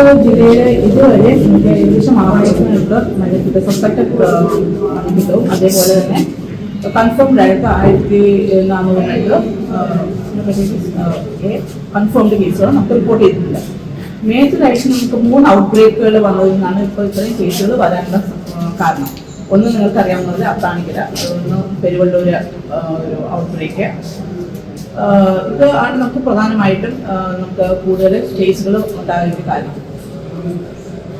നമുക്ക് ജില്ലയിൽ ഇതുവരെ ഏകദേശം ആറായിരത്തിനടുത്ത് മഴക്കിട്ട് സസ്പെക്റ്റഡ് മഴക്കിട്ടും അതേപോലെ തന്നെ കൺഫേംഡ് ആയിട്ട് ആയിരത്തി നാനൂറിനടുത്ത് കൺഫേംഡ് കേസുകൾ നമുക്ക് റിപ്പോർട്ട് ചെയ്തിട്ടുണ്ട് മേജറായിട്ട് നമുക്ക് മൂന്ന് ഔട്ട് ബ്രേക്കുകൾ വന്നതിൽ നിന്നാണ് ഇപ്പോൾ ഇത്രയും കേസുകൾ വരാനുള്ള കാരണം. ഒന്ന് നിങ്ങൾക്ക് അറിയാവുന്നത് അത്താണിക്കര ഒന്ന് പെരുവള്ളൂര് ഒരു ഔട്ട് ബ്രേക്ക് ഇത് ആണ് നമുക്ക് പ്രധാനമായിട്ടും നമുക്ക് കൂടുതൽ കേസുകൾ ഉണ്ടാകാൻ കാരണം.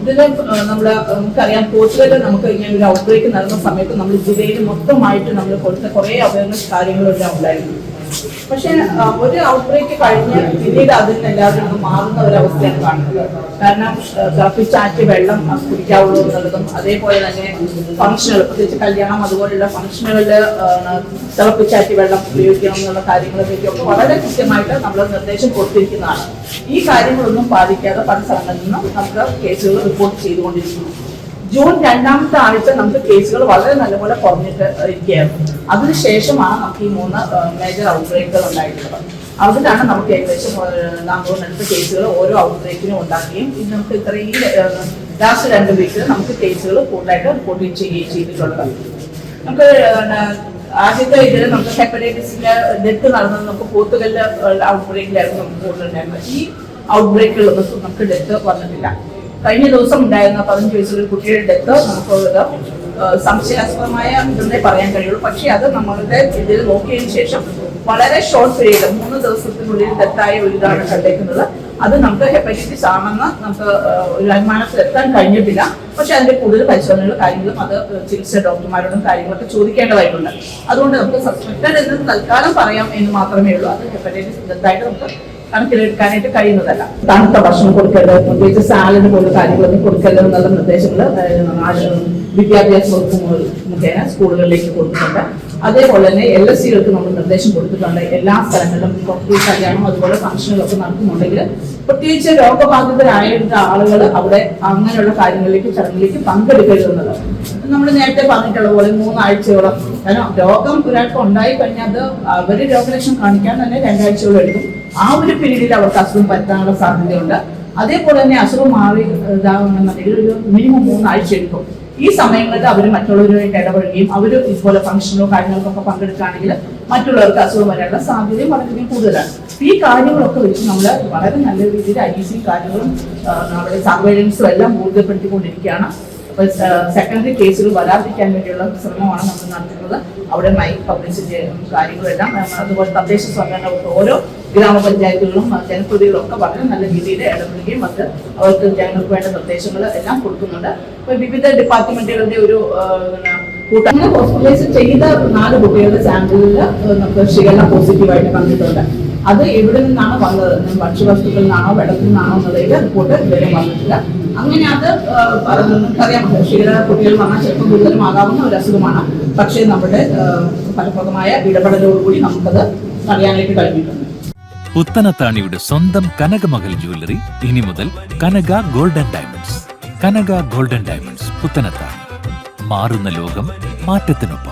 ഇതിൽ നമ്മുടെ നമുക്കറിയാം പോർച്ചുഗലിൽ നമുക്ക് ഇങ്ങനെ ഒരു ഔട്ട് ബ്രേക്ക് നടന്ന സമയത്ത് നമ്മൾ ജില്ലയിൽ മൊത്തമായിട്ട് നമ്മൾ കൊടുത്ത കുറേ അവയർനെസ് കാര്യങ്ങളെല്ലാം ഉണ്ടായിരുന്നു പക്ഷേ ഒരു ഔട്ട് ബ്രേക്ക് കഴിഞ്ഞ് പിന്നീട് അതിൽ നിന്ന് എല്ലാവരും മാറുന്ന ഒരു അവസ്ഥയാണ് കാണുന്നത്. കാരണം ആ, തിളപ്പിച്ചാറ്റി വെള്ളം കുടിക്കാവുള്ളൂ എന്നുള്ളതും അതേപോലെ തന്നെ ഫംഗ്ഷനുകൾ പ്രത്യേകിച്ച് കല്യാണം അതുപോലുള്ള ഫംഗ്ഷനുകളിൽ തിളപ്പിച്ചാറ്റി വെള്ളം ഉപയോഗിക്കണം എന്നുള്ള കാര്യങ്ങളെപ്പറ്റിയൊക്കെ വളരെ കൃത്യമായിട്ട് നമ്മൾ നിർദ്ദേശം കൊടുത്തിരിക്കുന്നതാണ്. ഈ കാര്യങ്ങളൊന്നും പാലിക്കാതെ പല സ്ഥലങ്ങളിൽ നിന്നും നമുക്ക് കേസുകൾ റിപ്പോർട്ട് ചെയ്തുകൊണ്ടിരിക്കുന്നു. ജൂൺ രണ്ടാമത്തെ ആഴ്ച നമുക്ക് കേസുകൾ വളരെ നല്ലപോലെ കുറഞ്ഞിട്ട് ഇരിക്കുകയായിരുന്നു അതിനുശേഷമാണ് നമുക്ക് ഈ മൂന്ന് മേജർ ഔട്ട്ബ്രേക്കുകൾ ഉണ്ടായിട്ടുള്ളത്. അതിലാണ് നമുക്ക് ഏകദേശം നാനൂറിനടുത്ത് കേസുകൾ ഓരോ ഔട്ട്ബ്രേക്കിനും ഉണ്ടാക്കുകയും ഇന്ന് നമുക്ക് ഇത്രയും ലാസ്റ്റ് രണ്ട് വീക്കിൽ നമുക്ക് കേസുകൾ കൂടുതലായിട്ട് റിപ്പോർട്ട് ചെയ്യുകയും ചെയ്തിട്ടുള്ളത്. നമുക്ക് ആദ്യത്തെ ഇതിൽ നമുക്ക് ഹെപ്പറ്റൈറ്റിസിന്റെ ഡെത്ത് നടന്നത് നമുക്ക് പോർത്തുഗലിലെ ഔട്ട്ബ്രേക്കിലായിരുന്നു നമുക്ക് കൂടുതലുണ്ടായിരുന്നത്. ഈ ഔട്ട് ബ്രേക്കുകളൊന്നും നമുക്ക് ഡെത്ത് വന്നിട്ടില്ല. കഴിഞ്ഞ ദിവസം ഉണ്ടായിരുന്ന പതിനഞ്ച് വയസ്സുള്ള കുട്ടിയുടെ ഡെത്ത് നമുക്ക് സംശയാസ്പദമായ ഇതെന്നേ പറയാൻ കഴിയുള്ളൂ. പക്ഷേ അത് നമ്മളുടെ ഇതിൽ നോക്കിയതിനു ശേഷം വളരെ ഷോർട്ട് പീരീഡ് മൂന്ന് ദിവസത്തിനുള്ളിൽ ഡെത്തായ ഒരു ഇതാണ് കണ്ടേക്കുന്നത്. അത് നമുക്ക് ഹെപ്പറ്റൈറ്റിസ് ആണെന്ന് നമുക്ക് ഒരു അനുമാനത്തിൽ എത്താൻ കഴിഞ്ഞിട്ടില്ല. പക്ഷെ അതിന്റെ കൂടുതൽ പരിശോധനകളും കാര്യങ്ങളും അത് ചികിത്സ ഡോക്ടർമാരോടും കാര്യങ്ങളൊക്കെ ചോദിക്കേണ്ടതായിട്ടുണ്ട്. അതുകൊണ്ട് നമുക്ക് സസ്പെക്റ്റഡ് എന്ന് തൽക്കാലം പറയാം എന്ന് മാത്രമേ ഉള്ളൂ. അത് ഹെപ്പറ്റൈറ്റിസ് ഡെത്തായിട്ട് നമുക്ക് കണക്കിലെടുക്കാനായിട്ട് കഴിയുന്നതല്ല. തണുത്ത ഭക്ഷണം കൊടുക്കരുത് പ്രത്യേകിച്ച് സാലഡ് പോലുള്ള കാര്യങ്ങളൊന്നും കൊടുക്കരുത് എന്നുള്ള നിർദ്ദേശങ്ങൾ വിദ്യാഭ്യാസ വകുപ്പ് മുഖേന സ്കൂളുകളിലേക്ക് കൊടുക്കുന്നുണ്ട്. അതേപോലെ തന്നെ എൽ എസ് സികൾക്ക് നമ്മൾ നിർദ്ദേശം കൊടുത്തിട്ടുണ്ട്. എല്ലാ സ്ഥലങ്ങളിലും കുറച്ച് കല്യാണം അതുപോലെ ഫംഗ്ഷനുകളൊക്കെ നടക്കുന്നുണ്ടെങ്കിൽ പ്രത്യേകിച്ച് രോഗബാധിതരായിട്ട് ആളുകൾ അവിടെ അങ്ങനെയുള്ള കാര്യങ്ങളിലേക്ക് ചടങ്ങിലേക്ക് പങ്കെടുക്കരുതെന്നത് നമ്മൾ നേരത്തെ പറഞ്ഞിട്ടുള്ള പോലെ മൂന്നാഴ്ചയോളം കാരണം രോഗം ഒരാൾക്ക് ഉണ്ടായി കഴിഞ്ഞാൽ അത് അവർ രോഗലക്ഷണം കാണിക്കാൻ തന്നെ രണ്ടാഴ്ചയോളം എടുക്കും. ആ ഒരു പീരീഡിൽ അവർക്ക് അസുഖം പറ്റാനുള്ള സാധ്യതയുണ്ട്. അതേപോലെ തന്നെ അസുഖം മാറി ഇതാകുന്നുണ്ടെങ്കിൽ ഒരു മിനിമം മൂന്നാഴ്ച എടുക്കും. ഈ സമയങ്ങളിൽ അവർ മറ്റുള്ളവരുമായിട്ട് ഇടപഴകുകയും അവർ ഇതുപോലെ ഫംഗ്ഷനോ കാര്യങ്ങൾക്കൊക്കെ പങ്കെടുക്കുകയാണെങ്കിൽ മറ്റുള്ളവർക്ക് അസുഖം വരാനുള്ള സാധ്യതയും വളരെയധികം കൂടുതലാണ്. ഈ കാര്യങ്ങളൊക്കെ വെച്ച് നമ്മൾ വളരെ നല്ല രീതിയിൽ ഐ സി കാര്യങ്ങളും നമ്മുടെ സർവൈലൻസും എല്ലാം ബോധ്യപ്പെടുത്തിക്കൊണ്ടിരിക്കുകയാണ് സെക്കൻഡറി കേസുകൾ വരാതിരിക്കാൻ വേണ്ടിയുള്ള ശ്രമമാണ് നമ്മൾ നടത്തുന്നത്. അവിടെ മൈക്ക് പബ്ലിസിറ്റി കാര്യങ്ങളെല്ലാം അതുപോലെ തദ്ദേശ സ്വയംഭരണ ഓരോ ഗ്രാമപഞ്ചായത്തുകളും ജനപ്രതികളൊക്കെ വളരെ നല്ല രീതിയിൽ ഇടപെടുകയും അത് അവർക്ക് ജനങ്ങൾക്ക് വേണ്ട നിർദ്ദേശങ്ങൾ എല്ലാം കൊടുക്കുന്നുണ്ട്. അപ്പോൾ വിവിധ ഡിപ്പാർട്ട്മെന്റുകളുടെ ഒരു കൂട്ടങ്ങൾ ഹോസ്പിറ്റലൈസ് ചെയ്ത നാല് കുട്ടികളുടെ സാമ്പിളിൽ നമുക്ക് ശീലം പോസിറ്റീവായിട്ട് കണ്ടിട്ടുണ്ട് അത് എവിടെ നിന്നാണ് വന്നത്? ഭക്ഷ്യവസ്തുക്കളിൽ നിന്നാണോ വെള്ളത്തിൽ നിന്നാണോ എന്നുള്ളതിൽ റിപ്പോർട്ട് ഇതുവരെ വന്നിട്ടില്ല. അങ്ങനെ അത് നമുക്കറിയാം ഷിഗല്ല കുട്ടികൾ വന്നാൽ ചിലപ്പോൾ കൂടുതലും ആകാവുന്ന ഒരു അസുഖമാണ്. പക്ഷേ നമ്മുടെ ഫലപ്രദമായ ഇടപെടലോടുകൂടി നമുക്കത് തടയാനായിട്ട് കഴിഞ്ഞിട്ടുണ്ട്. പുത്തനത്താണിയുടെ സ്വന്തം കനകമകൽ ജ്വല്ലറി ഇനി മുതൽ Kanaka golden diamonds. Kanaka golden diamonds Puthanathani. മാറുന്ന ലോകം മാറ്റത്തിനൊപ്പം.